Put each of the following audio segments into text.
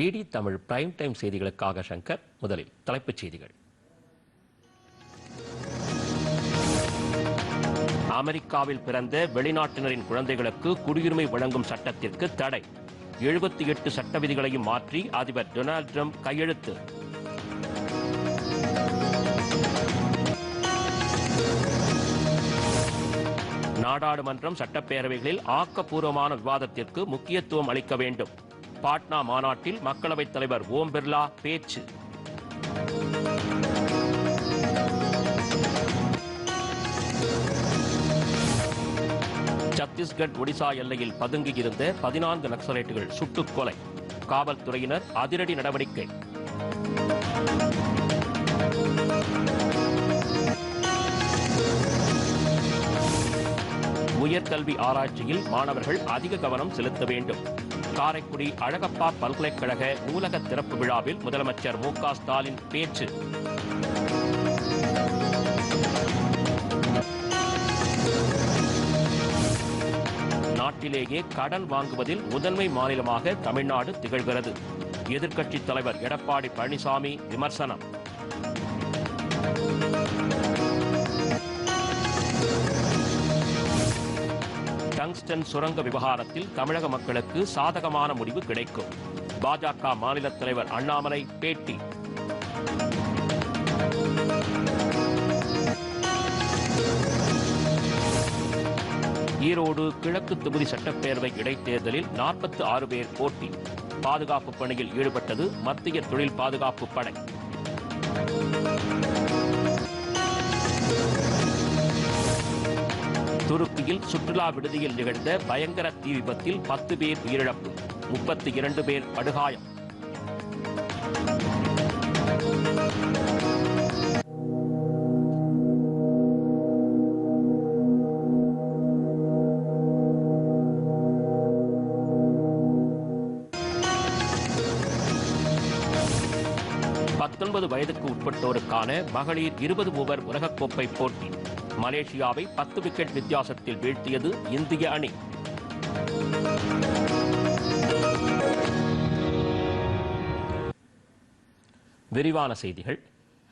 DD Tamil prime time செய்திகளுக்காக சங்கர் முதலில் தலைப்புச் செய்திகள். அமெரிக்காவில் பிறந்த வெளிநாட்டினரின் குழந்தைகளுக்கு குடியுரிமை வழங்கும் சட்டத்திற்கு தடை. எழுபத்தி எட்டு சட்ட விதிகளையும் மாற்றி அதிபர் டொனால்ட் ட்ரம்ப் கையெழுத்து. நாடாளுமன்றம் சட்டப்பேரவைகளில் ஆக்கப்பூர்வமான விவாதத்திற்கு முக்கியத்துவம் அளிக்க வேண்டும். பாட்னா மாநாட்டில் மக்களவைத் தலைவர் ஓம் பிர்லா பேச்சு. சத்தீஸ்கட் ஒடிசா எல்லையில் பதுங்கியிருந்த பதினான்கு நக்சலைட்டுகள் சுட்டுக் கொலை. காவல்துறையினர் அதிரடி நடவடிக்கை. உயர்கல்வி ஆராய்ச்சியில் மாணவர்கள் அதிக கவனம் செலுத்த வேண்டும். காரைக்குடி அழகப்பா பல்கலைக்கழக நூலக திறப்பு விழாவில் முதலமைச்சர் மு ஸ்டாலின் பேச்சு. நாட்டிலேயே கடன் வாங்குவதில் முதன்மை மாநிலமாக தமிழ்நாடு திகழ்கிறது. எதிர்க்கட்சித் தலைவர் எடப்பாடி பழனிசாமி விமர்சனம். டங்ஸ்டன் சுரங்க விவகாரத்தில் தமிழக மக்களுக்கு சாதகமான முடிவு கிடைக்கும். பாஜக மாநில தலைவர் அண்ணாமலை பேட்டி. ஈரோடு கிழக்கு தொகுதி சட்டப்பேரவை இடைத்தேர்தலில் நாற்பத்தி ஆறு பேர் போட்டி. பாதுகாப்பு பணியில் ஈடுபட்டது மத்திய தொழில் பாதுகாப்பு படை. ஊட்டியில் சுற்றுலா விடுதியில் நிகழ்ந்த பயங்கர தீ விபத்தில் பத்து பேர் உயிரிழப்பு முப்பத்தி இரண்டு பேர் படுகாயம். பத்தொன்பது வயதுக்கு உட்பட்டோருக்கான மகளிர் இருபது ஓவர் உலகக்கோப்பை போட்டி. மலேசியாவை பத்து விக்கெட் வித்தியாசத்தில் வீழ்த்தியது இந்திய அணி. விரிவான செய்திகள்.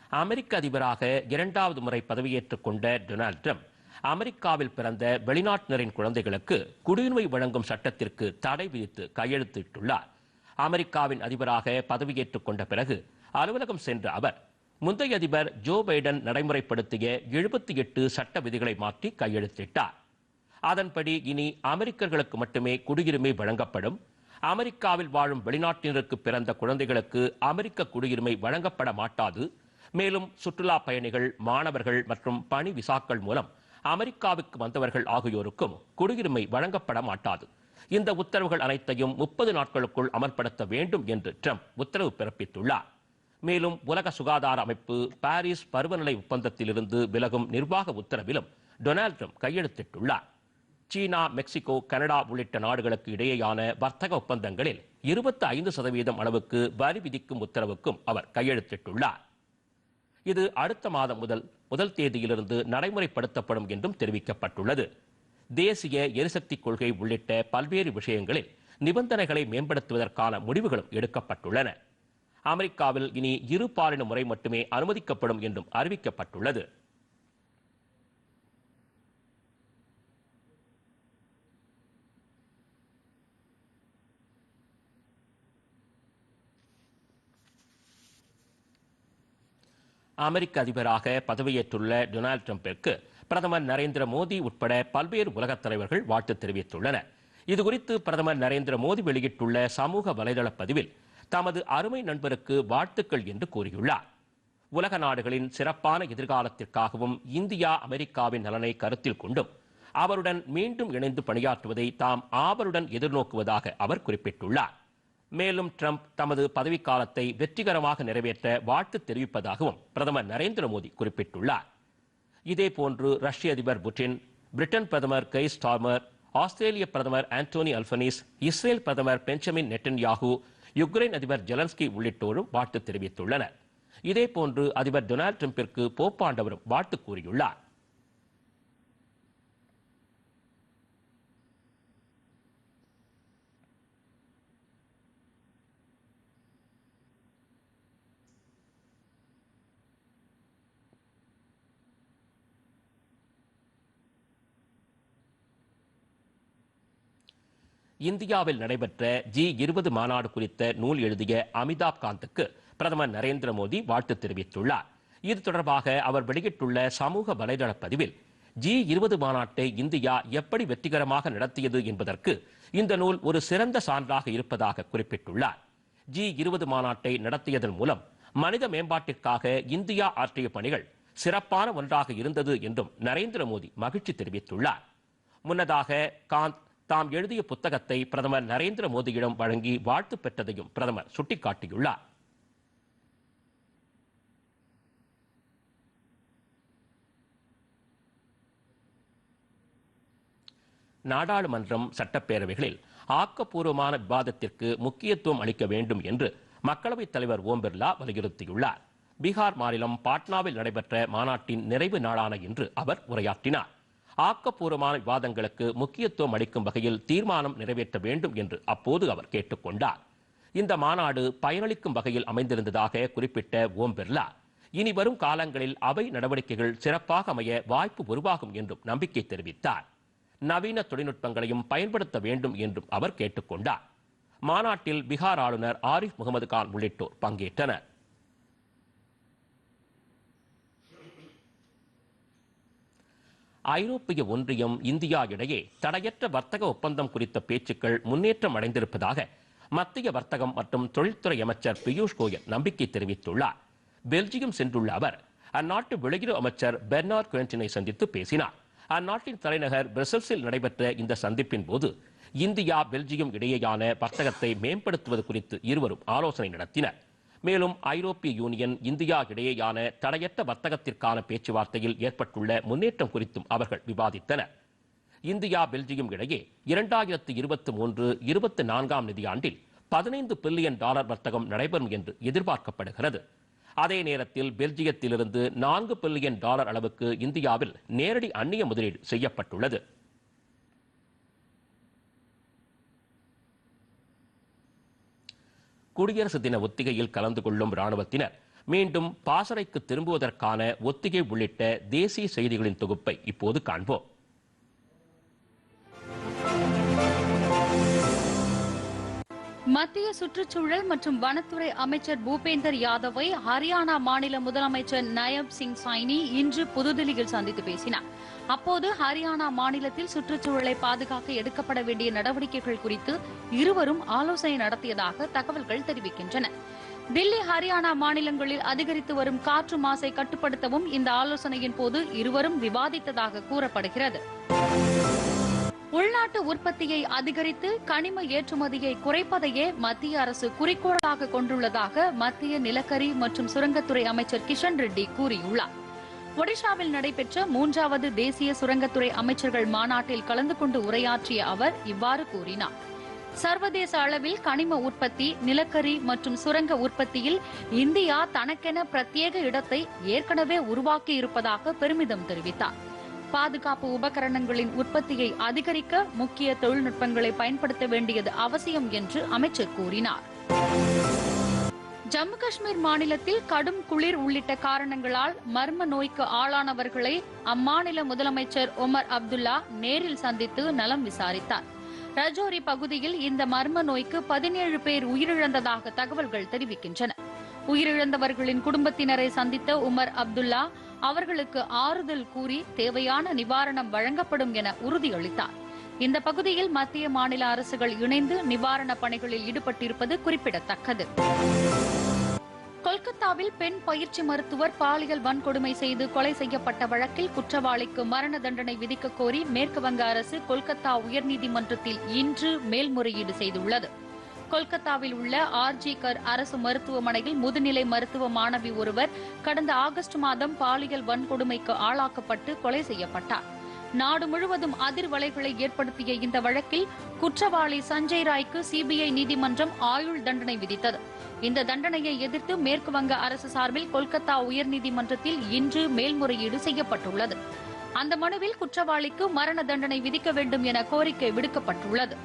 அமெரிக்க அதிபராக இரண்டாவது முறை பதவியேற்றுக் கொண்ட டொனால்ட் ட்ரம்ப் அமெரிக்காவில் பிறந்த வெளிநாட்டினரின் குழந்தைகளுக்கு குடியுரிமை வழங்கும் சட்டத்திற்கு தடை விதித்து கையெழுத்திட்டுள்ளார். அமெரிக்காவின் அதிபராக பதவியேற்றுக் கொண்ட பிறகு அலுவலகம் சென்ற அவர் முந்தைய அதிபர் ஜோ பைடன் நடைமுறைப்படுத்திய எழுபத்தி எட்டு சட்ட விதிகளை மாற்றி கையெழுத்திட்டார். அதன்படி இனி அமெரிக்கர்களுக்கு மட்டுமே குடியுரிமை வழங்கப்படும். அமெரிக்காவில் வாழும் வெளிநாட்டினருக்கு பிறந்த குழந்தைகளுக்கு அமெரிக்க குடியுரிமை வழங்கப்பட மாட்டாது. மேலும் சுற்றுலா பயணிகள் மாணவர்கள் மற்றும் பணி விசாக்கள் மூலம் அமெரிக்காவுக்கு வந்தவர்கள் ஆகியோருக்கும் குடியுரிமை வழங்கப்பட மாட்டாது. இந்த உத்தரவுகள் அனைத்தையும் முப்பது நாட்களுக்குள் அமல்படுத்த வேண்டும் என்று ட்ரம்ப் உத்தரவு பிறப்பித்துள்ளார். மேலும் உலக சுகாதார அமைப்பு பாரிஸ் பருவநிலை ஒப்பந்தத்திலிருந்து விலகும் நிர்வாக உத்தரவிலும் டொனால்ட் ட்ரம்ப் கையெழுத்திட்டுள்ளார். சீனா மெக்சிகோ கனடா உள்ளிட்ட நாடுகளுக்கு இடையேயான வர்த்தக ஒப்பந்தங்களில் இருபத்தி ஐந்து சதவீதம் அளவுக்கு வரி விதிக்கும் உத்தரவுக்கும் அவர் கையெழுத்திட்டுள்ளார். இது அடுத்த மாதம் முதல் முதல் தேதியிலிருந்து நடைமுறைப்படுத்தப்படும் என்றும் தெரிவிக்கப்பட்டுள்ளது. தேசிய எரிசக்தி கொள்கை உள்ளிட்ட பல்வேறு விஷயங்களில் நிபந்தனைகளை மேம்படுத்துவதற்கான முடிவுகளும் எடுக்கப்பட்டுள்ளன. அமெரிக்காவில் இனி இரு பாலின முறை மட்டுமே அனுமதிக்கப்படும் என்றும் அறிவிக்கப்பட்டுள்ளது. அமெரிக்க அதிபராக பதவியேற்றுள்ள டொனால்ட் ட்ரம்பிற்கு பிரதமர் நரேந்திர மோடி உட்பட பல்வேறு உலகத் தலைவர்கள் வாழ்த்து தெரிவித்துள்ளனர். இதுகுறித்து பிரதமர் நரேந்திர மோடி வெளியிட்டுள்ள சமூக வலைதள பதிவில் தமது அருமை நண்பருக்கு வாழ்த்துக்கள் என்று கூறியுள்ளார். உலக நாடுகளின் சிறப்பான எதிர்காலத்திற்காகவும் இந்தியா அமெரிக்காவின் நலனை கருத்தில் கொண்டும் அவருடன் மீண்டும் இணைந்து பணியாற்றுவதை தாம் ஆவலுடன் எதிர்நோக்குவதாக அவர் குறிப்பிட்டுள்ளார். மேலும் ட்ரம்ப் தமது பதவிக்காலத்தை வெற்றிகரமாக நிறைவேற்ற வாழ்த்து தெரிவிப்பதாகவும் பிரதமர் நரேந்திர மோடி குறிப்பிட்டுள்ளார். இதேபோன்று ரஷ்ய அதிபர் புட்டின் பிரிட்டன் பிரதமர் கை. ஸ்டார்மர் ஆஸ்திரேலிய பிரதமர் ஆண்டோனி அல்பனீஸ் இஸ்ரேல் பிரதமர் பெஞ்சமின் நெட்டன்யாகு யுக்ரைன் அதிபர் ஜெலன்ஸ்கி உள்ளிட்டோரும் வாழ்த்து தெரிவித்துள்ளனர். இதேபோன்று அதிபர் டொனால்ட் டிரம்பிற்கு போப்பாண்டவரும் வாழ்த்து கூறியுள்ளார். இந்தியாவில் நடைபெற்ற ஜி இருபது மாநாடு குறித்த நூல் எழுதிய அமிதாப் காந்துக்கு பிரதமர் நரேந்திர மோடி வாழ்த்து தெரிவித்துள்ளார். இது தொடர்பாக அவர் வெளியிட்டுள்ள சமூக வலைதள பதிவில் ஜி இருபது மாநாட்டை இந்தியா எப்படி வெற்றிகரமாக நடத்தியது என்பதற்கு இந்த நூல் ஒரு சிறந்த சான்றாக இருப்பதாக குறிப்பிட்டுள்ளார். ஜி இருபது மாநாட்டை நடத்தியதன் மூலம் மனித மேம்பாட்டிற்காக இந்தியா ஆற்றிய பணிகள் சிறப்பான ஒன்றாக இருந்தது என்றும் நரேந்திர மோடி மகிழ்ச்சி தெரிவித்துள்ளார். முன்னதாக காந்த் தாம் எழுதிய புத்தகத்தை பிரதமர் நரேந்திர மோடியிடம் வழங்கி வாழ்த்து பெற்றதையும் பிரதமர் சுட்டிக்காட்டியுள்ளார். நாடாளுமன்றம் சட்டப்பேரவைகளில் ஆக்கப்பூர்வமான விவாதத்திற்கு முக்கியத்துவம் அளிக்க வேண்டும் என்று மக்களவைத் தலைவர் ஓம் பிர்லா வலியுறுத்தியுள்ளார். பீகார் மாநிலம் பாட்னாவில் நடைபெற்ற மாநாட்டின் நிறைவு நாளான இன்று அவர் உரையாற்றினார். ஆக்கப்பூர்வமான விவாதங்களுக்கு முக்கியத்துவம் அளிக்கும் வகையில் தீர்மானம் நிறைவேற்ற வேண்டும் என்று அப்போது அவர் கேட்டுக்கொண்டார். இந்த மாநாடு பயனளிக்கும் வகையில் அமைந்திருந்ததாக குறிப்பிட்ட ஓம் பிர்லா இனி வரும் காலங்களில் அவை நடவடிக்கைகள் சிறப்பாக அமைய வாய்ப்பு உருவாகும் என்றும் நம்பிக்கை தெரிவித்தார். நவீன தொழில்நுட்பங்களையும் பயன்படுத்த வேண்டும் என்றும் அவர் கேட்டுக்கொண்டார். மாநாட்டில் பீகார் ஆளுநர் ஆரிஃப் முகமது கான் உள்ளிட்டோர் பங்கேற்றனர். ஐரோப்பிய ஒன்றியம் இந்தியா இடையே தடையற்ற வர்த்தக ஒப்பந்தம் குறித்த பேச்சுக்கள் முன்னேற்றம் அடைந்திருப்பதாக மத்திய வர்த்தகம் மற்றும் தொழில்துறை அமைச்சர் பியூஷ் கோயல் நம்பிக்கை தெரிவித்துள்ளார். பெல்ஜியம் சென்றுள்ள அவர் அந்நாட்டு வெளியுறவு அமைச்சர் பெர்னார் குவென்டினை சந்தித்து பேசினார். அந்நாட்டின் தலைநகர் பிரசல்ஸில் நடைபெற்ற இந்த சந்திப்பின் போது இந்தியா பெல்ஜியம் இடையேயான வர்த்தகத்தை மேம்படுத்துவது குறித்து இருவரும் ஆலோசனை நடத்தினர். மேலும் ஐரோப்பிய யூனியன் இந்தியா இடையேயான தடையற்ற வர்த்தகத்திற்கான பேச்சுவார்த்தையில் ஏற்பட்டுள்ள முன்னேற்றம் குறித்தும் அவர்கள் விவாதித்தனர். இந்தியா பெல்ஜியம் இடையே இரண்டாயிரத்து இருபத்தி மூன்று இருபத்தி நான்காம் நிதியாண்டில் பதினைந்து பில்லியன் டாலர் வர்த்தகம் நடைபெறும் என்று எதிர்பார்க்கப்படுகிறது. அதே நேரத்தில் பெல்ஜியத்திலிருந்து நான்கு பில்லியன் டாலர் அளவுக்கு இந்தியாவில் நேரடி அந்நிய முதலீடு செய்யப்பட்டுள்ளது. குடியரசு தின ஒத்திகையில் கலந்து கொள்ளும் ராணுவத்தினர் மீண்டும் பாசறைக்கு திரும்புவதற்கான ஒத்திகை உள்ளிட்ட தேசிய செய்திகளின் தொகுப்பை இப்போது காண்போம். மத்திய சுற்றுச்சூழல் மற்றும் வனத்துறை அமைச்சர் பூபேந்தர் யாதவை ஹரியானா மாநில முதலமைச்சர் நயப் சிங் சைனி இன்று புதுதில்லியில் சந்தித்து பேசினார். அப்போது ஹரியானா மாநிலத்தில் சுற்றுச்சூழலை பாதுகாக்க எடுக்கப்பட வேண்டிய நடவடிக்கைகள் குறித்து இருவரும் ஆலோசனை நடத்தியதாக தகவல்கள் தெரிவிக்கின்றன. தில்லி ஹரியானா மாநிலங்களில் அதிகரித்து வரும் காற்று மாசை கட்டுப்படுத்தவும் இந்த ஆலோசனையின் போது இருவரும் விவாதித்ததாக கூறப்படுகிறது. உள்நாட்டு உற்பத்தியை அதிகரித்து கனிம ஏற்றுமதியை குறைப்பதையே மத்திய அரசு குறிக்கோளாக கொண்டுள்ளதாக மத்திய நிலக்கரி மற்றும் சுரங்கத்துறை அமைச்சர் கிஷன் ரெட்டி கூறியுள்ளார். ஒடிஷாவில் நடைபெற்ற மூன்றாவது தேசிய சுரங்கத்துறை அமைச்சர்கள் மாநாட்டில் கலந்து கொண்டு உரையாற்றிய அவர் இவ்வாறு கூறினார். சர்வதேச அளவில் கனிம உற்பத்தி நிலக்கரி மற்றும் சுரங்க உற்பத்தியில் இந்தியா தனக்கென பிரத்யேக இடத்தை ஏற்கனவே உருவாக்கி இருப்பதாக பெருமிதம் தெரிவித்தார். பாதுகாப்பு உபகரணங்களின் உற்பத்தியை அதிகரிக்க முக்கிய தொழில்நுட்பங்களை பயன்படுத்த வேண்டியது அவசியம் என்று அமைச்சர் கூறினார். ஜம்மு காஷ்மீர் மாநிலத்தில் கடும் குளிர் உள்ளிட்ட காரணங்களால் மர்ம நோய்க்கு ஆளானவர்களை அம்மாநில முதலமைச்சர் ஒமர் அப்துல்லா நேரில் சந்தித்து நலம் விசாரித்தார். ரஜோரி பகுதியில் இந்த மர்ம நோய்க்கு பதினேழு பேர் உயிரிழந்ததாக தகவல்கள் தெரிவிக்கின்றன. உயிரிழந்தவர்களின் குடும்பத்தினரை சந்தித்த உமர் அப்துல்லா அவர்களுக்கு ஆறுதல் கூறி தேவையான நிவாரணம் வழங்கப்படும் என உறுதியளித்தார். இந்த பகுதியில் மத்திய மாநில அரசுகள் இணைந்து நிவாரணப் பணிகளில் ஈடுபட்டிருப்பது குறிப்பிடத்தக்கது. கொல்கத்தாவில் பெண் பயிற்சி மருத்துவர் பாலியல் வன்கொடுமை செய்து கொலை செய்யப்பட்ட வழக்கில் குற்றவாளிக்கு மரண தண்டனை விதிக்க கோரி மேற்கு வங்க அரசு கொல்கத்தா உயர்நீதிமன்றத்தில் இன்று மேல்முறையீடு செய்துள்ளது. கொல்கத்தாவில் உள்ள ஆர்ஜி கர் அரசு மருத்துவமனையில் முதுநிலை மருத்துவ மாணவி ஒருவர் கடந்த ஆகஸ்ட் மாதம் பாலியல் வன்கொடுமைக்கு ஆளாக்கப்பட்டு கொலை செய்யப்பட்டார். நாடு முழுவதும் அதிர்வலைகளை ஏற்படுத்திய இந்த வழக்கில் குற்றவாளி சஞ்சய் ராய்க்கு சிபிஐ நீதிமன்றம் ஆயுள் தண்டனை விதித்தது. இந்த தண்டனையை எதிர்த்து மேற்கு வங்க அரசு சார்பில் கொல்கத்தா உயர்நீதிமன்றத்தில் இன்று மேல்முறையீடு செய்யப்பட்டுள்ளது. அந்த மனுவில் குற்றவாளிக்கு மரண தண்டனை விதிக்க வேண்டும் என கோரிக்கை விடுக்கப்பட்டுள்ளது.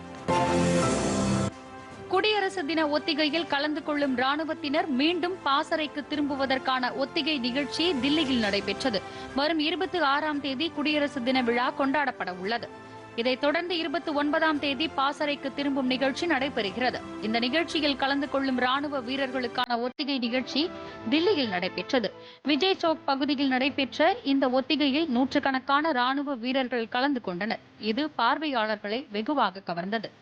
குடியரசு தின ஒத்திகையில் கலந்து கொள்ளும் ராணுவத்தினர் மீண்டும் பாசறைக்கு திரும்புவதற்கான ஒத்திகை நிகழ்ச்சி தில்லியில் நடைபெற்றது. வரும் இருபத்தி ஆறாம் தேதி குடியரசு தின விழா கொண்டாடப்பட உள்ளது. இதைத் தொடர்ந்து இருபத்தி ஒன்பதாம் தேதி பாசறைக்கு திரும்பும் நிகழ்ச்சி நடைபெறுகிறது. இந்த நிகழ்ச்சியில் கலந்து கொள்ளும் ராணுவ வீரர்களுக்கான ஒத்திகை நிகழ்ச்சி தில்லியில் நடைபெற்றது. விஜய் சௌக் பகுதியில் நடைபெற்ற இந்த ஒத்திகையில் நூற்றுக்கணக்கான ராணுவ வீரர்கள் கலந்து கொண்டனர். இது பார்வையாளர்களை வெகுவாக கவர்ந்தது.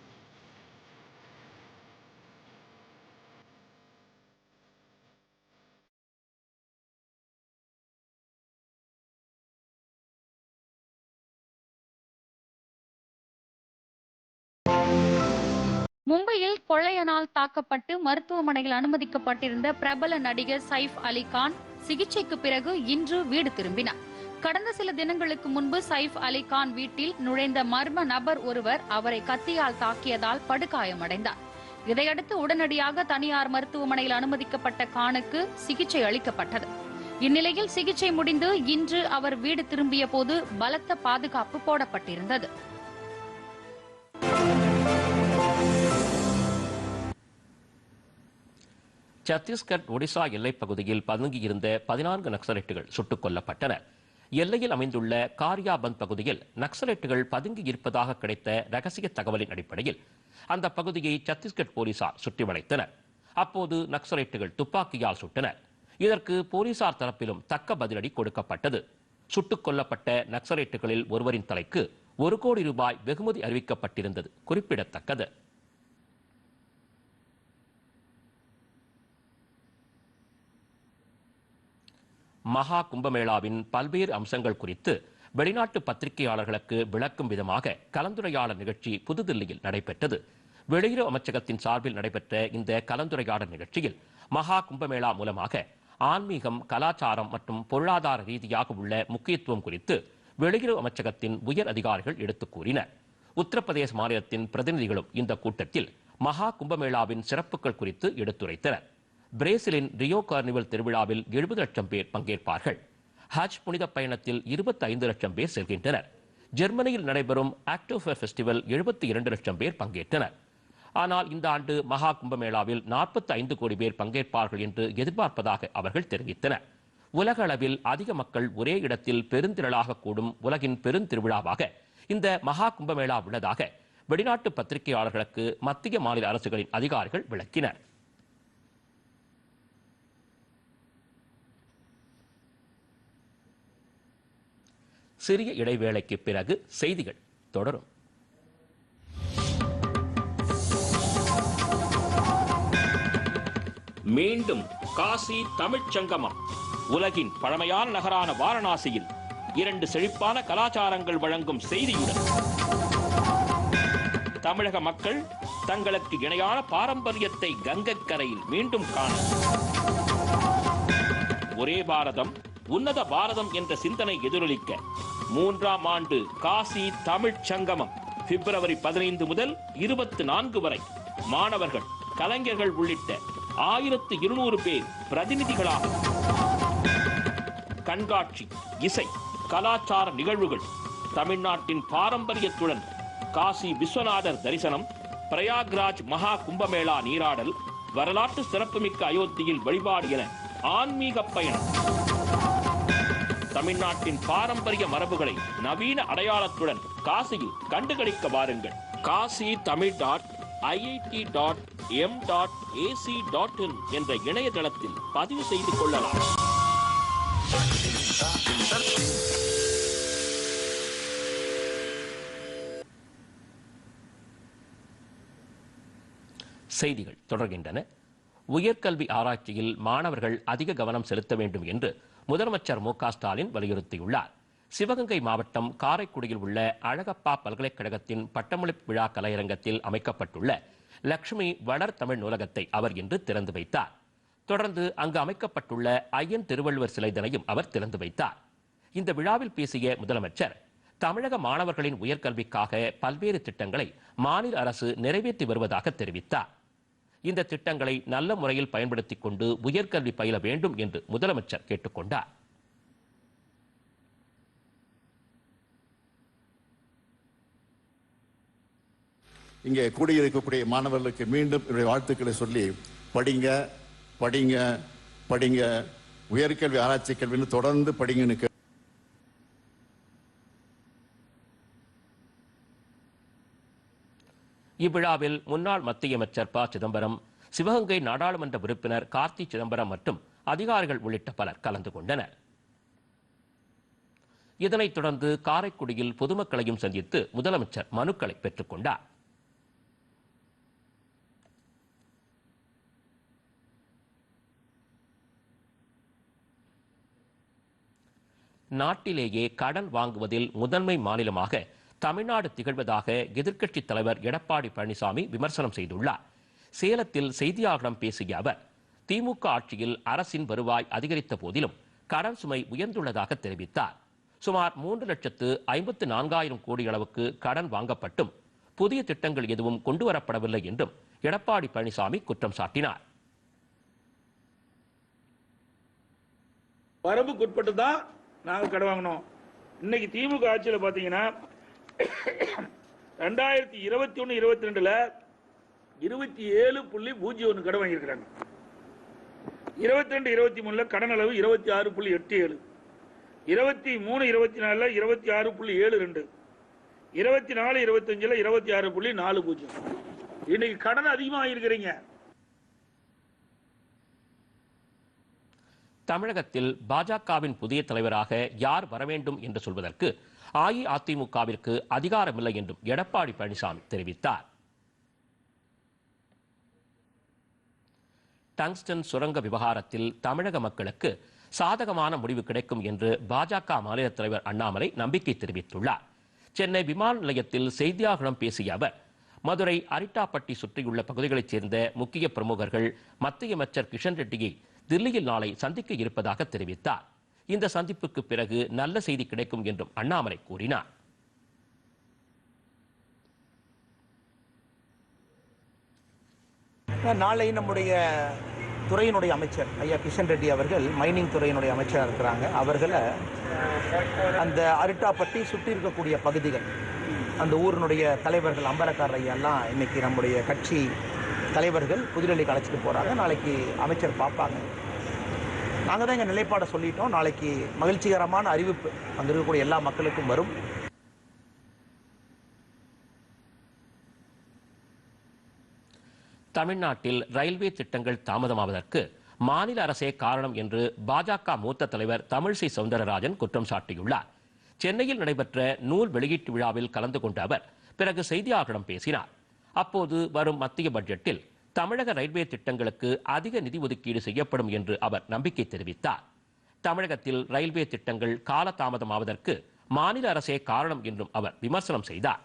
கொள்ளையனால் தாக்கப்பட்டு மருத்துவமனையில் அனுமதிக்கப்பட்டிருந்த பிரபல நடிகர் சைஃப் அலி கான் சிகிச்சைக்கு பிறகு இன்று வீடு திரும்பினார். கடந்த சில தினங்களுக்கு முன்பு சைஃப் அலி கான் வீட்டில் நுழைந்த மர்ம நபர் ஒருவர் அவரை கத்தியால் தாக்கியதால் படுகாயமடைந்தார். இதையடுத்து உடனடியாக தனியார் மருத்துவமனையில் அனுமதிக்கப்பட்ட கானுக்கு சிகிச்சை அளிக்கப்பட்டது. இந்நிலையில் சிகிச்சை முடிந்து இன்று அவர் வீடு திரும்பிய போது பலத்த பாதுகாப்பு போடப்பட்டிருந்தது. சத்தீஸ்கர் ஒடிசா எல்லைப் பகுதியில் பதுங்கியிருந்த பதினான்கு நக்சலைட்டுகள் சுட்டுக் கொல்லப்பட்டனர் எல்லையில் அமைந்துள்ள காரியாபந்த் பகுதியில் நக்சலைட்டுகள் பதுங்கி இருப்பதாக கிடைத்த ரகசிய தகவலின் அடிப்படையில் அந்த பகுதியை சத்தீஸ்கர் போலீசார் சுற்றி வளைத்தனர் அப்போது நக்சலைட்டுகள் துப்பாக்கியால் சுட்டனர். இதற்கு போலீசார் தரப்பிலும் தக்க பதிலடி கொடுக்கப்பட்டது. சுட்டுக் கொல்லப்பட்ட நக்சலைட்டுகளில் ஒருவரின் தலைக்கு ஒரு கோடி ரூபாய் வெகுமதி அறிவிக்கப்பட்டிருந்தது குறிப்பிடத்தக்கது. மகா கும்பமேளாவின் பல்வேறு அம்சங்கள் குறித்து வெளிநாட்டு பத்திரிகையாளர்களுக்கு விளக்கும் விதமாக கலந்துரையாடல் நிகழ்ச்சி புதுதில்லியில் நடைபெற்றது. வெளியுறவு அமைச்சகத்தின் சார்பில் நடைபெற்ற இந்த கலந்துரையாடல் நிகழ்ச்சியில் மகா கும்பமேளா மூலமாக ஆன்மீகம் கலாச்சாரம் மற்றும் பொருளாதார ரீதியாக உள்ள முக்கியத்துவம் குறித்து வெளியுறவு அமைச்சகத்தின் உயர் அதிகாரிகள் எடுத்துக் கூறினர். உத்தரப்பிரதேச மாநிலத்தின் பிரதிநிதிகளும் இந்த கூட்டத்தில் மகா கும்பமேளாவின் சிறப்புகள் குறித்து எடுத்துரைத்தனர். பிரேசிலின் ரியோ கார்னிவல் திருவிழாவில் எழுபது லட்சம் பேர் பங்கேற்பார்கள். ஹஜ் புனித பயணத்தில் இருபத்தி ஐந்து லட்சம் பேர் செல்கின்றனர். ஜெர்மனியில் நடைபெறும் ஆக்டோஃபர் ஃபெஸ்டிவல் எழுபத்தி இரண்டு லட்சம் பேர் பங்கேற்றனர். ஆனால் இந்த ஆண்டு மகா கும்பமேளாவில் நாற்பத்தி ஐந்து கோடி பேர் பங்கேற்பார்கள் என்று எதிர்பார்ப்பதாக அவர்கள் தெரிவித்தனர். உலக அளவில் அதிக மக்கள் ஒரே இடத்தில் பெருந்திரளாக கூடும் உலகின் பெருந்திருவிழாவாக இந்த மகா கும்பமேளா உள்ளதாக வெளிநாட்டு பத்திரிகையாளர்களுக்கு மத்திய மாநில அரசுகளின் அதிகாரிகள் விளக்கினர். சிறிய இடைவேளைக்கு பிறகு செய்திகள் தொடரும். மீண்டும் காசி தமிழ்ச் சங்கமம் உலகின் பழமையான நகரான வாரணாசியில் இரண்டு செழிப்பான கலாச்சாரங்கள் வழங்கும் செய்தியுடன் தமிழக மக்கள் தங்களுக்கு இணையான பாரம்பரியத்தை கங்கைக்கரையில் மீண்டும் காண. ஒரே பாரதம் உன்னத பாரதம் என்ற சிந்தனை எதிரொலிக்க மூன்றாம் ஆண்டு காசி தமிழ் சங்கமம் பிப்ரவரி பதினைந்து முதல் இருபத்தி நான்கு வரை. மாணவர்கள் கலைஞர்கள் உள்ளிட்ட ஆயிரத்து இருநூறு பேர் பிரதிநிதிகளாக. கண்காட்சி இசை கலாச்சார நிகழ்வுகள் தமிழ்நாட்டின் பாரம்பரியத்துடன் காசி விஸ்வநாதர் தரிசனம் பிரயாக்ராஜ் மகா கும்பமேளா நீராடல் வரலாற்று சிறப்புமிக்க அயோத்தியில் வழிபாடு என ஆன்மீக பயணம். தமிழ்நாட்டின் பாரம்பரிய மரபுகளை நவீன அடையாளத்துடன் காசியில் கண்டுகளிக்க வாருங்கள். Kashi Tamil dot IIT dot M dot AC dot in என்ற இணையதளத்தில் பதிவு செய்து கொள்ளலாம். செய்திகள் தொடர்கின்றன. உயர்கல்வி ஆராய்ச்சியில் மாணவர்கள் அதிக கவனம் செலுத்த வேண்டும் என்று முதலமைச்சர் மு க ஸ்டாலின் வலியுறுத்தியுள்ளார். சிவகங்கை மாவட்டம் காரைக்குடியில் உள்ள அழகப்பா பல்கலைக்கழகத்தின் பட்டமளிப்பு விழா கலையரங்கத்தில் அமைக்கப்பட்டுள்ள லட்சுமி வளர் தமிழ் நூலகத்தை அவர் இன்று திறந்து வைத்தார். தொடர்ந்து அங்கு அமைக்கப்பட்டுள்ள ஐயன் திருவள்ளுவர் சிலைதனையும் அவர் திறந்து வைத்தார். இந்த விழாவில் பேசிய முதலமைச்சர் தமிழக மாணவர்களின் உயர்கல்விக்காக பல்வேறு திட்டங்களை மாநில அரசு நிறைவேற்றி வருவதாக தெரிவித்தார். இந்த திட்டங்களை நல்ல முறையில் பயன்படுத்திக் கொண்டு உயர்கல்வி பயில வேண்டும் என்று முதலமைச்சர் கேட்டுக்கொண்டார். இங்கே கூடியிருக்கக்கூடிய மாணவர்களுக்கு மீண்டும் என்னுடைய வாழ்த்துக்களை சொல்லி படிங்க படிங்க படிங்க உயர்கல்வி ஆராய்ச்சி கல்வின்னு தொடர்ந்து படிங்கன்னு இவ்விழாவில் முன்னாள் மத்திய அமைச்சர் ப. சிதம்பரம் சிவகங்கை நாடாளுமன்ற உறுப்பினர் கார்த்தி சிதம்பரம் மற்றும் அதிகாரிகள் உள்ளிட்ட பலர் கலந்து கொண்டனர். இதனைத் தொடர்ந்து காரைக்குடியில் பொதுமக்களையும் சந்தித்து முதலமைச்சர் மனுக்களை பெற்றுக் கொண்டார். நாட்டிலேயே கடன் வாங்குவதில் முதன்மை மாநிலமாக தமிழ்நாடு திகழ்வதாக எதிர்க்கட்சித் தலைவர் எடப்பாடி பழனிசாமி விமர்சனம் செய்துள்ளார். சேலத்தில் செய்தியாளர்களிடம் பேசிய அவர் திமுக ஆட்சியில் அரசின் வருவாய் அதிகரித்த போதிலும் கடன் சுமை உயர்ந்துள்ளதாக தெரிவித்தார். சுமார் மூன்று லட்சத்து ஐம்பத்து நான்காயிரம் கோடி அளவுக்கு கடன் வாங்கப்பட்டும். புதிய திட்டங்கள் எதுவும் கொண்டுவரப்படவில்லை என்றும் எடப்பாடி பழனிசாமி குற்றம் சாட்டினார். வரம்புக்குட்பட்டு தான் நாங்கள் கடன் வாங்கினோம். இன்னைக்கு திமுக ஆட்சியில் பார்த்தீங்கன்னா ரெண்டாயிரத்தி இருபத்தி ஒன்று இருபத்தி ரெண்டுல இருபத்தி ஏழு புள்ளி பூஜ்ஜியம் ஒன்று கடன் வாங்கியிருக்கிறாங்க. இருபத்தி ரெண்டு இருபத்தி மூணுல கடன் அளவு இருபத்தி ஆறு புள்ளி எட்டு ஏழு. இருபத்தி மூணு இருபத்தி நாலுல இருபத்தி ஆறு புள்ளி ஏழு ரெண்டு. இருபத்தி நாலு இருபத்தஞ்சில் இருபத்தி ஆறு புள்ளி நாலு பூஜ்ஜியம். இன்னைக்கு கடன் அதிகமாக இருக்கிறீங்க தமிழகத்தில் பாஜகவின் புதிய தலைவராக யார் வர வேண்டும் என்று சொல்வதற்கு அஇஅதிமுகவிற்கு அதிகாரமில்லை என்றும் எடப்பாடி பழனிசாமி தெரிவித்தார். டங்ஸ்டன் சுரங்க விவகாரத்தில் தமிழக மக்களுக்கு சாதகமான முடிவு கிடைக்கும் என்று பாஜக மாநில தலைவர் அண்ணாமலை நம்பிக்கை தெரிவித்துள்ளார். சென்னை விமான நிலையத்தில் செய்தியாளர்களிடம் பேசிய அவர் மதுரை அரிட்டாப்பட்டி சுற்றியுள்ள பகுதிகளைச் சேர்ந்த முக்கிய பிரமுகர்கள் மத்திய அமைச்சர் கிஷன் ரெட்டியை தில்லியில் நாளை சந்திக்க இருப்பதாக தெரிவித்தார். இந்த சந்திப்புக்கு பிறகு நல்ல செய்தி கிடைக்கும் என்றும் அண்ணாமலை கூறினார். நாளை நம்முடைய துறையினுடைய அமைச்சர் ஐயா கிஷன் ரெட்டி அவர்கள் மைனிங் துறையினுடைய அமைச்சராக இருக்கிறாங்க. அவர்களை அந்த அரிட்டாப்பட்டி சுற்றி இருக்கக்கூடிய பகுதிகள் அந்த ஊரினுடைய தலைவர்கள் அம்பலக்காரர் ஐயா எல்லாம் இன்னைக்கு நம்முடைய கட்சி தலைவர்கள் புதுடெல்லிக்கு அழைச்சிட்டு போகிறாங்க நாளைக்கு அமைச்சர் பார்ப்பாங்க. நாங்கள் தான் எங்கள் நிலைப்பாடை சொல்லிட்டோம். நாளைக்கு மகிழ்ச்சிகரமான அறிவிப்பு அங்கே இருக்கக்கூடிய எல்லா மக்களுக்கும் வரும். தமிழ்நாட்டில் ரயில்வே திட்டங்கள் தாமதமாவதற்கு மாநில அரசே காரணம் என்று பாஜக மூத்த தலைவர் தமிழிசை சவுந்தரராஜன் குற்றம் சாட்டியுள்ளார். சென்னையில் நடைபெற்ற நூல் வெளியீட்டு விழாவில் கலந்து கொண்ட அவர் பிறகு செய்தியாளர்களிடம் பேசினார். அப்போது வரும் மத்திய பட்ஜெட்டில் தமிழக ரயில்வே திட்டங்களுக்கு அதிக நிதி ஒதுக்கீடு செய்யப்படும் என்று அவர் நம்பிக்கை தெரிவித்தார். தமிழகத்தில் ரயில்வே திட்டங்கள் காலதாமதமாவதற்கு மாநில அரசே காரணம் என்றும் அவர் விமர்சனம் செய்தார்.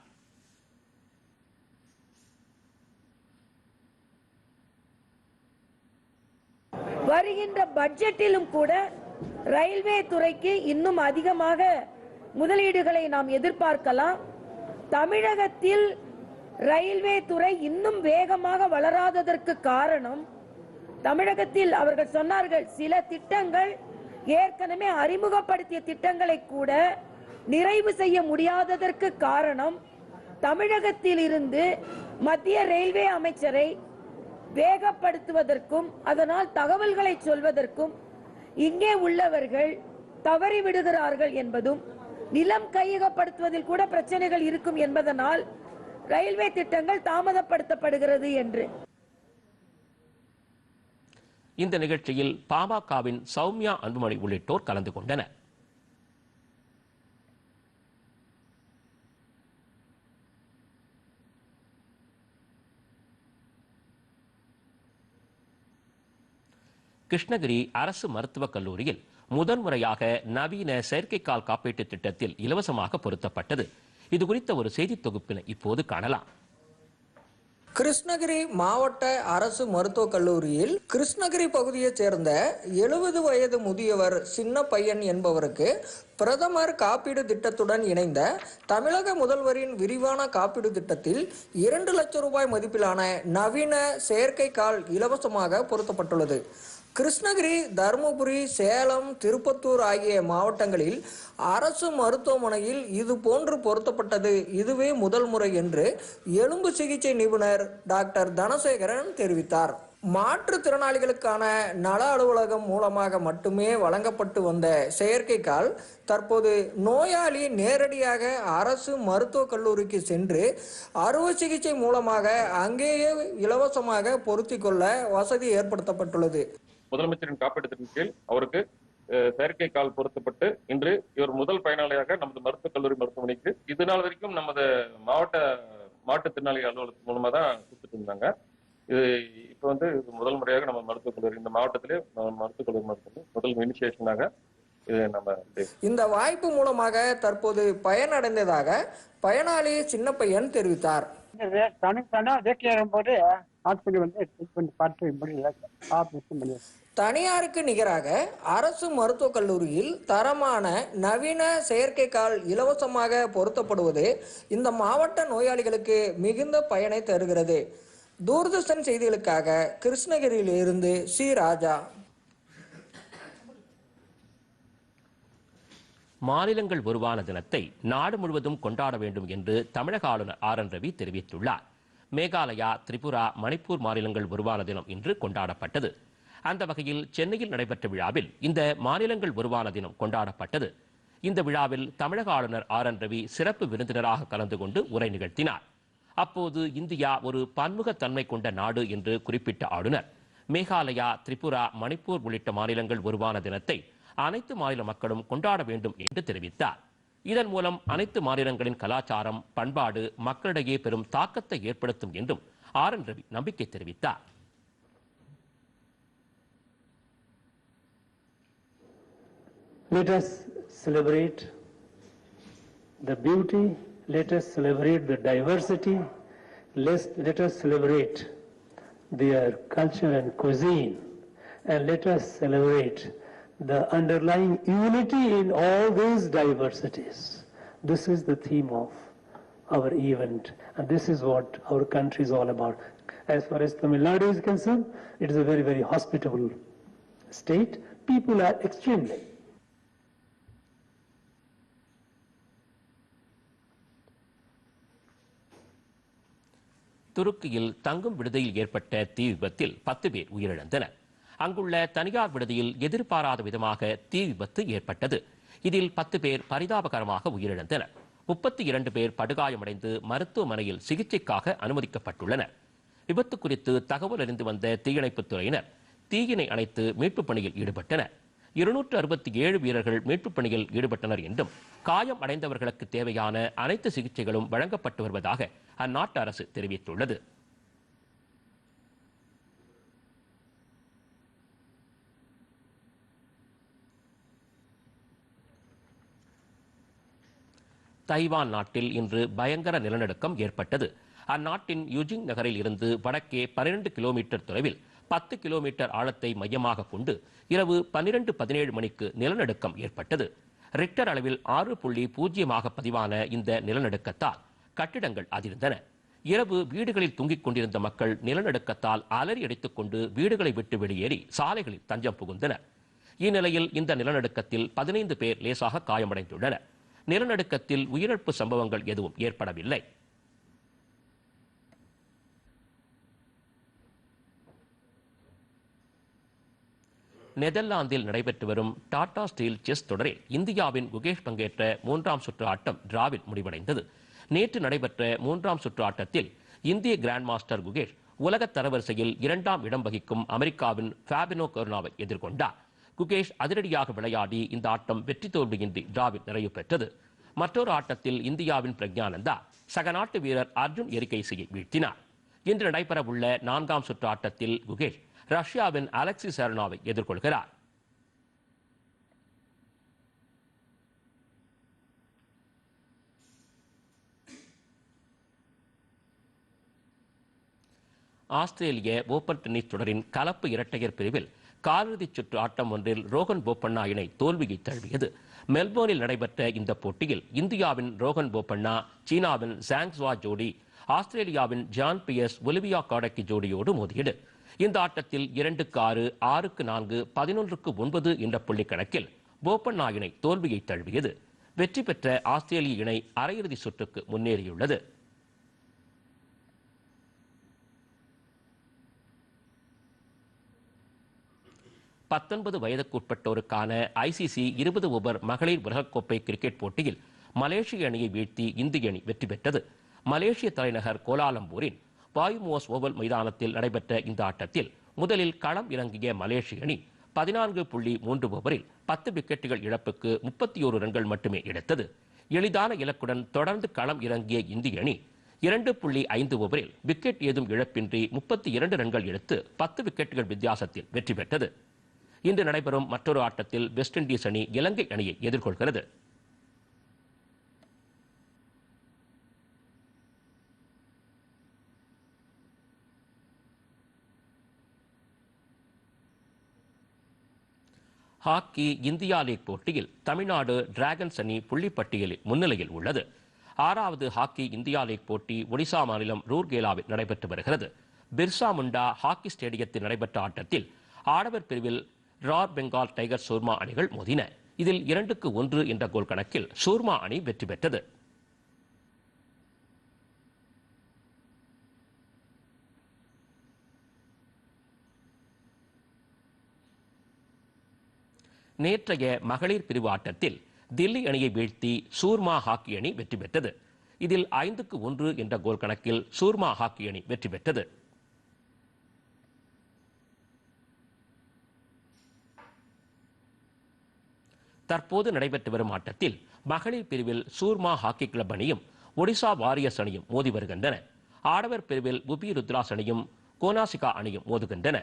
வருகின்ற பட்ஜெட்டிலும் கூட ரயில்வே துறைக்கு இன்னும் அதிகமாக முதலீடுகளை நாம் எதிர்பார்க்கலாம். தமிழகத்தில் ரயில்வே துறை இன்னும் வேகமாக வளராததற்கு காரணம் தமிழகத்தில் அவர்கள் சொன்னார்கள் சில திட்டங்கள் ஏற்கனவே அறிமுகப்படுத்திய திட்டங்களை கூட நிறைவு செய்ய முடியாததற்கு காரணம் தமிழகத்தில் இருந்து மத்திய ரயில்வே அமைச்சரை வேகப்படுத்துவதற்கும் அதனால் தகவல்களை சொல்வதற்கும் இங்கே உள்ளவர்கள் தவறி விடுகிறார்கள் என்பதும் நிலம் கையகப்படுத்துவதில் கூட பிரச்சனைகள் இருக்கும் என்பதனால் ரயில்வே திட்டங்கள் தாமதப்படுத்தப்படுகிறது என்று. இந்த நிகழ்ச்சியில் பாமகவின் சௌமியா அன்புமணி உள்ளிட்டோர் கலந்து கொண்டனர். கிருஷ்ணகிரி அரசு மருத்துவக் கல்லூரியில் முதன்முறையாக நவீன செயற்கைக்கால் காப்பீட்டு திட்டத்தில் இலவசமாக பொருத்தப்பட்டது. இது குறித்த ஒரு செய்தி தொகுப்பினை இப்போது காணலாம். கிருஷ்ணகிரி மாவட்ட அரசு மருத்துவக் கல்லூரியில் கிருஷ்ணகிரி பகுதியைச் சேர்ந்த எழுபது வயது முதியவர் சின்ன பையன் என்பவருக்கு பிரதமர் காப்பீடு திட்டத்துடன் இணைந்த தமிழக முதல்வரின் விரிவான காப்பீடு திட்டத்தில் இரண்டு லட்சம் ரூபாய் மதிப்பிலான நவீன செயற்கை கால் இலவசமாக பொருத்தப்பட்டுள்ளது. கிருஷ்ணகிரி தருமபுரி சேலம் திருப்பத்தூர் ஆகிய மாவட்டங்களில் அரசு மருத்துவமனையில் இது போன்று பொருத்தப்பட்டது. இதுவே முதல் முறை என்று எலும்பு சிகிச்சை நிபுணர் டாக்டர் தனசேகரன் தெரிவித்தார். மாற்றுத்திறனாளிகளுக்கான நல அலுவலகம் மூலமாக மட்டுமே வழங்கப்பட்டு வந்த செயற்கை கால் தற்போது நோயாளி நேரடியாக அரசு மருத்துவக் கல்லூரிக்கு சென்று அறுவை சிகிச்சை மூலமாக அங்கேயே இலவசமாக பொருத்தி கொள்ள வசதி ஏற்படுத்தப்பட்டுள்ளது. முதலமைச்சரின் காப்பீட்டு திட்டத்தின் கீழ் அவருக்கு செயற்கை கால் பொருத்தப்பட்டு இன்று இவர் முதல் பயனாளியாக நமது மருத்துவக் கல்லூரி மருத்துவமனைக்கு இது நாள் வரைக்கும் நமது மாவட்ட மாற்றுத்திறனாளி அலுவலகத்தின் மூலமா தான் கொடுத்துட்டு இருந்தாங்க இது இப்போ வந்து இது முதல் முறையாக நம்ம மருத்துவக் கல்லூரி இந்த மாவட்டத்திலே நம்ம மருத்துவக் கல்லூரி மருத்துவமனை முதல் இனிஷியேஷனாக இது நம்ம இது இந்த வாய்ப்பு மூலமாக தற்போது பயனடைந்ததாக பயனாளி சின்னப்பையன் தெரிவித்தார் தனித்தானா வேக்கை ஏறும்போது ஹாஸ்பிட்டல் வந்து செக் பண்ணி பார்த்து முடியல ஆப்ரேஷன் பண்ணி தனியாருக்கு நிகராக அரசு மருத்துவக் கல்லூரியில் தரமான நவீன செயற்கை கால் இலவசமாக பொருத்தப்படுவது இந்த மாவட்ட நோயாளிகளுக்கு மிகுந்த பயனை தருகிறது. தூர்தர்ஷன் செய்திகளுக்காக கிருஷ்ணகிரியிலிருந்து சி. ராஜா. மாநிலங்கள் உருவான தினத்தை நாடு முழுவதும் கொண்டாட வேண்டும் என்று தமிழக ஆளுநர் ஆர். என். ரவி தெரிவித்துள்ளார். மேகாலயா திரிபுரா மணிப்பூர் மாநிலங்கள் உருவான தினம் இன்று கொண்டாடப்பட்டது. அந்த வகையில் சென்னையில் நடைபெற்ற விழாவில் இந்த மாநிலங்கள் உருவான தினம் கொண்டாடப்பட்டது. இந்த விழாவில் தமிழக ஆளுநர் ஆர். என். ரவி சிறப்பு விருந்தினராக கலந்து கொண்டு உரை நிகழ்த்தினார். அப்போது இந்தியா ஒரு பன்முகத்தன்மை கொண்ட நாடு என்று குறிப்பிட்ட ஆளுநர். மேகாலயா திரிபுரா மணிப்பூர் உள்ளிட்ட மாநிலங்கள் உருவான தினத்தை அனைத்து மாநில மக்களும் கொண்டாட வேண்டும் என்று தெரிவித்தார். இதன் மூலம் அனைத்து மாநிலங்களின் கலாச்சாரம் பண்பாடு மக்களிடையே பெரும் தாக்கத்தை ஏற்படுத்தும் என்றும் ஆர் என் ரவி நம்பிக்கை தெரிவித்தார் Let us celebrate the beauty, let us celebrate the diversity, let, let us celebrate their culture and cuisine, and let us celebrate the underlying unity in all these diversities. This is the theme of our event, and this is what our country is all about. As far as Tamil Nadu is concerned, it is a very, very hospitable state. People are extremely துருக்கியில் தங்கும் விடுதியில் ஏற்பட்ட தீ விபத்தில் பத்து பேர் உயிரிழந்தனர் அங்குள்ள தனியார் விடுதியில் எதிர்பாராத விதமாக தீ விபத்து ஏற்பட்டது. இதில் பத்து பேர் பரிதாபகரமாக உயிரிழந்தனர். முப்பத்தி இரண்டு பேர் படுகாயமடைந்து மருத்துவமனையில் சிகிச்சைக்காக அனுமதிக்கப்பட்டுள்ளனர். விபத்து குறித்து தகவல் அறிந்து வந்த தீயணைப்புத் துறையினர் தீயினை அணைத்து மீட்புப் பணியில் ஈடுபட்டனர். இருநூற்று அறுபத்தி ஏழு வீரர்கள் மீட்புப் பணியில் ஈடுபட்டனர் என்றும் காயம் அடைந்தவர்களுக்கு தேவையான அனைத்து சிகிச்சைகளும் வழங்கப்பட்டு வருவதாக அந்நாட்டு அரசு தெரிவித்துள்ளது. தைவான் நாட்டில் இன்று பயங்கர நிலநடுக்கம் ஏற்பட்டது. அந்நாட்டின் யுஜிங் நகரில் இருந்து வடக்கே 12 கிலோமீட்டர் தொலைவில் பத்து கிலோமீட்டர் ஆழத்தை மையமாக கொண்டு இரவு பனிரெண்டு பதினேழு மணிக்கு நிலநடுக்கம் ஏற்பட்டது. ரிக்டர் அளவில் ஆறு புள்ளி பூஜ்ஜியமாக பதிவான இந்த நிலநடுக்கத்தால் கட்டிடங்கள் அதிர்ந்தன. இரவு வீடுகளில் தூங்கிக் கொண்டிருந்த மக்கள் நிலநடுக்கத்தால் அலறி அடித்துக் கொண்டு வீடுகளை விட்டு வெளியேறி சாலைகளில் தஞ்சம் புகுந்தனர். இந்நிலையில் இந்த நிலநடுக்கத்தில் பதினைந்து பேர் லேசாக காயமடைந்துள்ளனர். நிலநடுக்கத்தில் உயிரிழப்பு சம்பவங்கள் எதுவும் ஏற்படவில்லை. நெதர்லாந்தில் நடைபெற்று வரும் டாடா ஸ்டீல் செஸ் தொடரில் இந்தியாவின் குகேஷ் பங்கேற்ற மூன்றாம் சுற்று ஆட்டம் டிராவில் முடிவடைந்தது. நேற்று நடைபெற்ற மூன்றாம் சுற்று ஆட்டத்தில் இந்திய கிராண்ட் மாஸ்டர் குகேஷ் உலக தரவரிசையில் இரண்டாம் இடம் வகிக்கும் அமெரிக்காவின் ஃபேபினோ கருணாவை எதிர்கொண்டார். குகேஷ் அதிரடியாக விளையாடி இந்த ஆட்டம் வெற்றி தோல்வியின்றி டிராவில் நிறைவு பெற்றது. மற்றொரு ஆட்டத்தில் இந்தியாவின் பிரக்ஞானந்தா சக நாட்டு வீரர் அர்ஜுன் எரிகைசியை வீழ்த்தினார். இன்று நடைபெறவுள்ள நான்காம் சுற்று ஆட்டத்தில் குகேஷ் ரஷ்யாவின் அலெக்சி சரணாவை எதிர்கொள்கிறார். ஆஸ்திரேலிய ஓபன் டென்னிஸ் தொடரின் கலப்பு இரட்டையர் பிரிவில் காலிறுதிச் சுற்று ஆட்டம் ஒன்றில் ரோகன் போப்பண்ணா இணை தோல்வியை தழுவியது. மெல்போர்னில் நடைபெற்ற இந்த போட்டியில் இந்தியாவின் ரோகன் போப்பண்ணா சீனாவின் சாங்ஸ்வா ஜோடி ஆஸ்திரேலியாவின் ஜான் பியர்ஸ் ஒலிவியா காடக்கி ஜோடியோடு மோதியது. இந்த ஆட்டத்தில் இரண்டுக்கு ஆறு ஆறுக்கு நான்கு பதினொன்றுக்கு ஒன்பது என்ற புள்ளி கணக்கில் போப்பண்ணா இணை தோல்வியை தழுவியது. வெற்றி பெற்ற ஆஸ்திரேலிய இணை அரையிறுதி சுற்றுக்கு முன்னேறியுள்ளது. பத்தொன்பது வயதுக்குட்பட்டோருக்கான ஐசிசி இருபது ஓவர் மகளிர் உலகக்கோப்பை கிரிக்கெட் போட்டியில் மலேசிய அணியை வீழ்த்தி இந்திய அணி வெற்றி பெற்றது. மலேசிய தலைநகர் கோலாலம்பூரின் பாயுமோஸ் ஓவல் மைதானத்தில் நடைபெற்ற இந்த ஆட்டத்தில் முதலில் களம் இறங்கிய மலேசிய அணி பதினான்கு புள்ளி மூன்று ஓவரில் பத்து விக்கெட்டுகள் இழப்புக்கு முப்பத்தி ஒரு ரன்கள் மட்டுமே எடுத்தது. எளிதான இலக்குடன் தொடர்ந்து களம் இறங்கிய இந்திய அணி இரண்டு புள்ளி ஐந்து ஓவரில் விக்கெட் ஏதும் இழப்பின்றி முப்பத்தி இரண்டு ரன்கள் எடுத்து பத்து விக்கெட்டுகள் வித்தியாசத்தில் வெற்றி பெற்றது. இன்று நடைபெறும் மற்றொரு ஆட்டத்தில் வெஸ்ட் இண்டீஸ் அணி இலங்கை அணியை எதிர்கொள்கிறது. ஹாக்கி இந்தியா லீக் போட்டியில் தமிழ்நாடு டிராகன்ஸ் அணி புள்ளிப்பட்டியலில் முன்னிலையில் உள்ளது. ஆறாவது ஹாக்கி இந்தியா லீக் போட்டி ஒடிசா மாநிலம் ரூர்கேலாவில் நடைபெற்று வருகிறது. பிர்சா முண்டா ஹாக்கி ஸ்டேடியத்தில் நடைபெற்ற ஆட்டத்தில் ஆடவர் பிரிவில் ரார் பெங்கால் டைகர் சூர்மா அணிகள் மோதின. இதில் இரண்டுக்கு ஒன்று என்ற கோல் கணக்கில் சூர்மா அணி வெற்றி பெற்றது. நேற்றைய மகளிர் பிரிவு ஆட்டத்தில் தில்லி அணியை வீழ்த்தி சூர்மா ஹாக்கி அணி வெற்றி பெற்றது. இதில் ஐந்துக்கு ஒன்று என்ற கோல் கணக்கில் சூர்மா ஹாக்கி அணி வெற்றி பெற்றது. தற்போது நடைபெற்று வரும் ஆட்டத்தில் மகளிர் பிரிவில் சூர்மா ஹாக்கி கிளப் அணியும் ஒடிசா வாரியர்ஸ் அணியும் மோதி வருகின்றன. ஆடவர் பிரிவில் புபி ருத்ராஸ் அணியும் கோனாசிகா அணியும் மோதுகின்றன.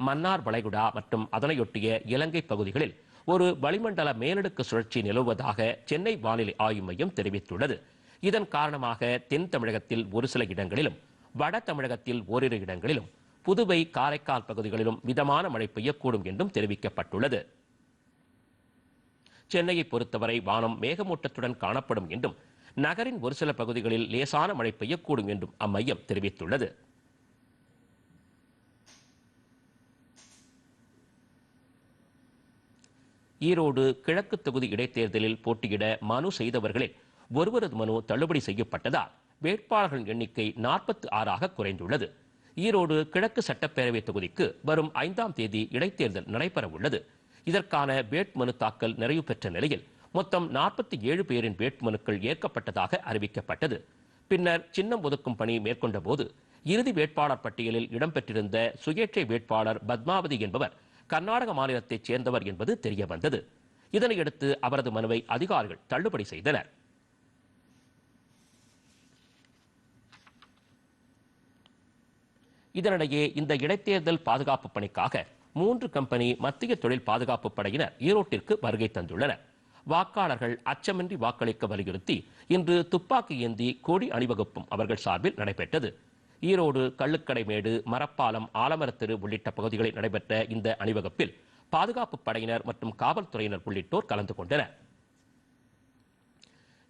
மன்னார் வளைகுடா மற்றும் அதனையொட்டிய இலங்கை பகுதிகளில் ஒரு வளிமண்டல மேலடுக்கு சுழற்சி நிலவுவதாக சென்னை வானிலை ஆய்வு மையம் தெரிவித்துள்ளது. இதன் காரணமாக தென் தமிழகத்தில் ஒரு சில இடங்களிலும் வட தமிழகத்தில் ஓரிரு இடங்களிலும் புதுவை காரைக்கால் பகுதிகளிலும் மிதமான மழை பெய்யக்கூடும் என்றும் தெரிவிக்கப்பட்டுள்ளது. சென்னையை பொறுத்தவரை வானம் மேகமூட்டத்துடன் காணப்படும் என்றும் நகரின் ஒரு சில பகுதிகளில் லேசான மழை பெய்யக்கூடும் என்றும் அம்மையம் தெரிவித்துள்ளது. ஈரோடு கிழக்கு தொகுதி இடைத்தேர்தலில் போட்டியிட மனு செய்தவர்களில் ஒருவரது மனு தள்ளுபடி செய்யப்பட்டதால் வேட்பாளர்களின் எண்ணிக்கை நாற்பத்தி ஆறாக குறைந்துள்ளது. ஈரோடு கிழக்கு சட்டப்பேரவை தொகுதிக்கு வரும் ஐந்தாம் தேதி இடைத்தேர்தல் நடைபெற உள்ளது இதற்கான வேட்புமனு தாக்கல் நிறைவு பெற்ற நிலையில் மொத்தம் நாற்பத்தி ஏழு பேரின் வேட்புமனுக்கள் ஏற்கப்பட்டதாக அறிவிக்கப்பட்டது. பின்னர் சின்னம் ஒதுக்கும் பணி மேற்கொண்ட போது இறுதி வேட்பாளர் பட்டியலில் இடம்பெற்றிருந்த சுயேட்சை வேட்பாளர் பத்மாவதி என்பவர் கர்நாடக மாநிலத்தைச் சேர்ந்தவர் என்பது தெரிய வந்தது இதனையடுத்து அவரது மனுவை அதிகாரிகள் தள்ளுபடி செய்தனர். இதனிடையே இந்த இடைத்தேர்தல் பாதுகாப்பு பணிக்காக மூன்று கம்பெனி மத்திய தொழில் பாதுகாப்பு படையினர் ஈரோட்டிற்கு வருகை தந்துள்ளனர். வாக்காளர்கள் அச்சமின்றி வாக்களிக்க வலியுறுத்தி இன்று துப்பாக்கி ஏந்தி கொடி அணிவகுப்பும் அவர்கள் சார்பில் நடைபெற்றது. ஈரோடு கள்ளுக்கடைமேடு மரப்பாலம் ஆலமரத்தெரு உள்ளிட்ட பகுதிகளில் நடைபெற்ற இந்த அணிவகுப்பில் பாதுகாப்பு படையினர் மற்றும் காவல்துறையினர் உள்ளிட்டோர் கலந்து கொண்டனர்.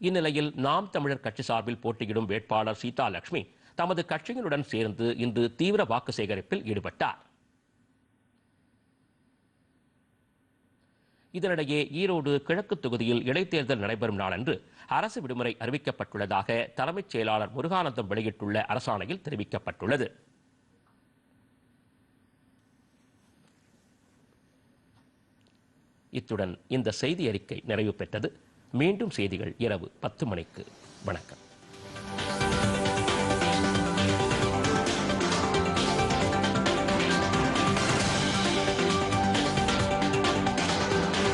இந்நிலையில் நாம் தமிழர் கட்சி சார்பில் போட்டியிடும் வேட்பாளர் சீதா லட்சுமி தமது கட்சியினுடன் சேர்ந்து இன்று தீவிர வாக்கு சேகரிப்பில் ஈடுபட்டார். இதனிடையே ஈரோடு கிழக்கு தொகுதியில் இடைத்தேர்தல் நடைபெறும் நாளன்று அரசு விடுமுறை அறிவிக்கப்பட்டுள்ளதாக தலைமைச் செயலாளர் முருகானந்தம் வெளியிட்டுள்ள அரசாணையில் தெரிவிக்கப்பட்டுள்ளது. இத்துடன் இந்த செய்தி அறிக்கை நிறைவு பெற்றது. மீண்டும் செய்திகள் இரவு பத்து மணிக்கு. வணக்கம்.